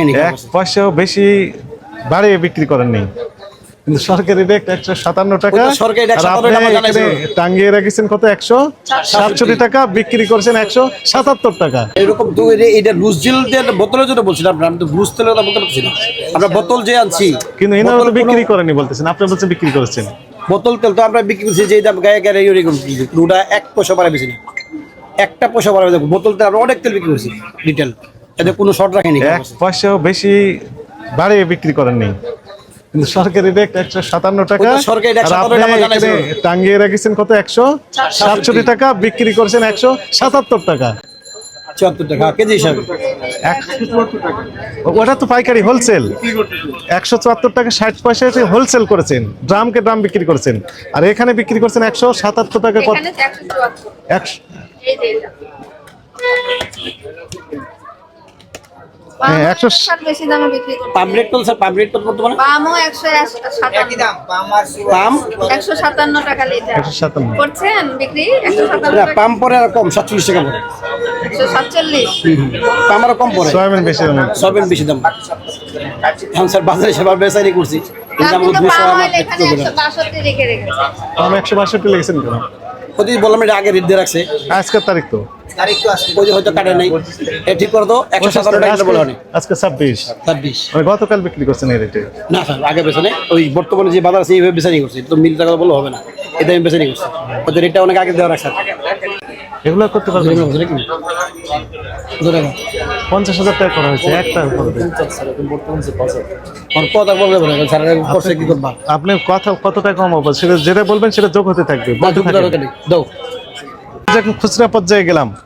এক পয়সাও বেশি বাড়িয়ে বিক্রি করেন নেই। কিন্তু সরকারি রেট একশো সাতান্ন টাকা সরকারি rate আর 57 আপনি টাকা জানাইছে। এখানে টাঙ্গিয়ে রেখেছেন কত? একশো সাতষট্টি টাকা বিক্রি করছেন একশো সাতাত্তর টাকা। এরকম এটা লুজ জিল যে বোতলের জন্য বলছিলাম আমরা আমি তো লুজ তেলের কথা বলতে পারছি না। আমরা বোতল যে আনছি কিন্তু এনারা তো বিক্রি করেনি বলতেছেন আপনি বলছেন বিক্রি করেছেন। বোতল তেল তো আমরা বিক্রি করছি যে দাম গায়ে গায়ে করছি ওটা এক পয়সা বাড়া বেশি না। একটা পয়সা বাড়া দেখো বোতল তেল আমরা অনেক তেল বিক্রি করছি রিটেল এতে কোনো শর্ট রাখেনি এক পয়সাও বেশি বাড়িয়ে বিক্রি করেন নেই। কিন্তু সরকারি রেট একশো সাতান্ন টাকা। ওই সরকারি rate আর 57 আপনি টাকা জানাইছে। এখানে টাঙ্গিয়ে রেখেছেন কত? একশো সাতষট্টি। টাকা বিক্রি করছেন একশো সাতাত্তর টাকা। চুয়াত্তর টাকা কেজি হিসাবে। ওটা তো পাইকারি হোলসেল একশো চুয়াত্তর টাকা ষাট পয়সা হোলসেল করেছেন। ড্রামকে ড্রাম বিক্রি করছেন। আর এখানে বিক্রি করছেন একশো সাতাত্তর টাকা কত? একশো চুয়াত্তর। একশো। হ্যাঁ, ষাট বেশি দামে বিক্রি স্যার? পামরেট তো বর্তমানে? পামও একশো সাতান্ন। পাম? একশো সাতান্ন টাকা লিটার একশো সাতান্ন। করছেন বিক্রি? একশো সাতান্ন পাম পরে আর কম সাতচল্লিশ টাকা পরে। একশো সাতচল্লিশ। পাম আরও কম পরে। সয়াবিন বেশি দামে। সবেন বেশি দাম। এখন স্যার বাজারে সেবার বেচারি করছি। পাম একশো বাষট্টি রেখে রেখেছে। আমি একশো বাষট্টি লেগেছেন কেন প্রতিদিন বললাম এটা আগে রেট দিয়ে রাখছে। আজকের তারিখ তো। ওই যে হয়তো কাটে নাই। এ ঠিক করে দাও একশো সাতান্ন টাকা বলে আজকে ছাব্বিশ। ছাব্বিশ। আমি গতকাল বিক্রি করছেন এই রেটে না স্যার আগে বেচনে ওই বর্তমানে যে বাজার আছে এইভাবে করছে। তো মিল টাকা বললে হবে না। এটা আমি বেচারি করছি। ওদের রেটটা অনেক আগে দেওয়া রাখছে। এগুলো করতে পারবেন ধরে পঞ্চাশ হাজার টাকা করা হয়েছে একটা করবে। ওর কথা বলবে বলে স্যার করছে কি করবা? আপনি কথা কত টাকা কমাবো? সেটা যেটা বলবেন সেটা যোগ হতে থাকবে খুচরা পর্যায়ে গেলাম।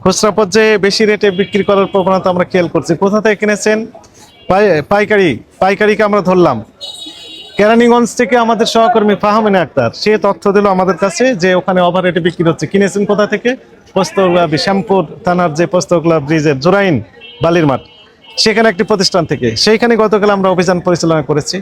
খুচরা পর্যায়ে বেশি রেটে বিক্রি করার প্রবণতা আমরা খেয়াল করছি। কোথা থেকে কিনেছেন? পাই- পাইকারি পাইকারিকে আমরা ধরলাম। কেরানীগঞ্জ থেকে আমাদের সহকর্মী ফাহমিনা আক্তার, সে তথ্য দিল আমাদের কাছে যে ওখানে ওভার রেটে বিক্রি হচ্ছে। কিনেছেন কোথা থেকে? পোস্তগোলা, শ্যামপুর থানার যে পোস্তগোলা ব্রিজের জোরাইন বালির মাঠ। সেখানে একটি প্রতিষ্ঠান থেকে। সেইখানে গতকাল আমরা অভিযান পরিচালনা করেছি।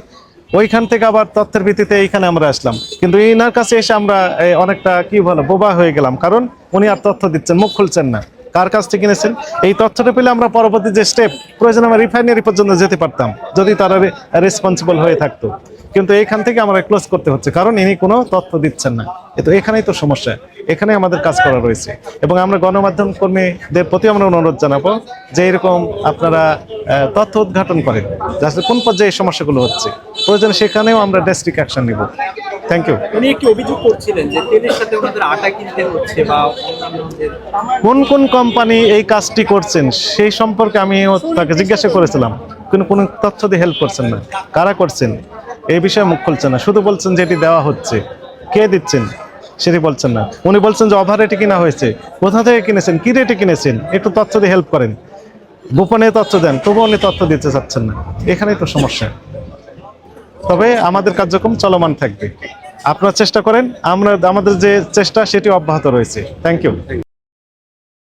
ওইখান থেকে আবার তথ্যের ভিত্তিতে এইখানে আমরা আসলাম। কিন্তু ইনার কাছে এসে আমরা অনেকটা কি বলো, বোবা হয়ে গেলাম। কারণ উনি আর তথ্য দিচ্ছেন, মুখ খুলছেন না। কার কাছ থেকে কিনেছেন? এই তথ্যটা পেলে আমরা পরবর্তী যে স্টেপ প্রয়োজন আমরা রিফাইনারি পর্যন্ত যেতে পারতাম। যদি তারা রেসপন্সিবল হয়ে থাকতো। কিন্তু এখান থেকে আমরা ক্লোজ করতে হচ্ছে কারণ ইনি কোনো তথ্য দিচ্ছেন না। এ তো এখানেই তো সমস্যা। এখানে আমাদের কাজ করা রয়েছে। এবং আমরা গণমাধ্যম কর্মীদের প্রতি আমরা অনুরোধ জানাব যে এরকম আপনারা তথ্য উদ্ঘাটন করেন আসলে কোন পর্যায়ে সমস্যাগুলো হচ্ছে। প্রয়োজন সেখানেও আমরা ডেস্ট্রিক অ্যাকশন নিব। থ্যাংক ইউ উনি একটি অভিযোগ করছিলেন যে তেলের সাথে ওনাদের আটা কিনতে হচ্ছে বা কোন কোন কোম্পানি এই কাজটি করছেন সেই সম্পর্কে আমি তাকে জিজ্ঞাসা করেছিলাম। কিন্তু কোনো তথ্য দিয়ে হেল্প করছেন না। কারা করছেন? এই বিষয়ে মুখ খুলছেন না। শুধু বলছেন যে এটি দেওয়া হচ্ছে। কে দিচ্ছেন? সেটি বলছেন না। উনি বলছেন যে ওভার রেটে কিনা হয়েছে। কোথা থেকে কিনেছেন? কি রেটে কিনেছেন? একটু তথ্য দিয়ে হেল্প করেন। গোপনে তথ্য দেন। তবু উনি তথ্য দিতে চাচ্ছেন না। এখানেই তো সমস্যা। তবে আমাদের কার্যক্রম চলমান থাকবে। আপনারা চেষ্টা করেন। আমরা আমাদের যে চেষ্টা, সেটি অব্যাহত রয়েছে। Thank you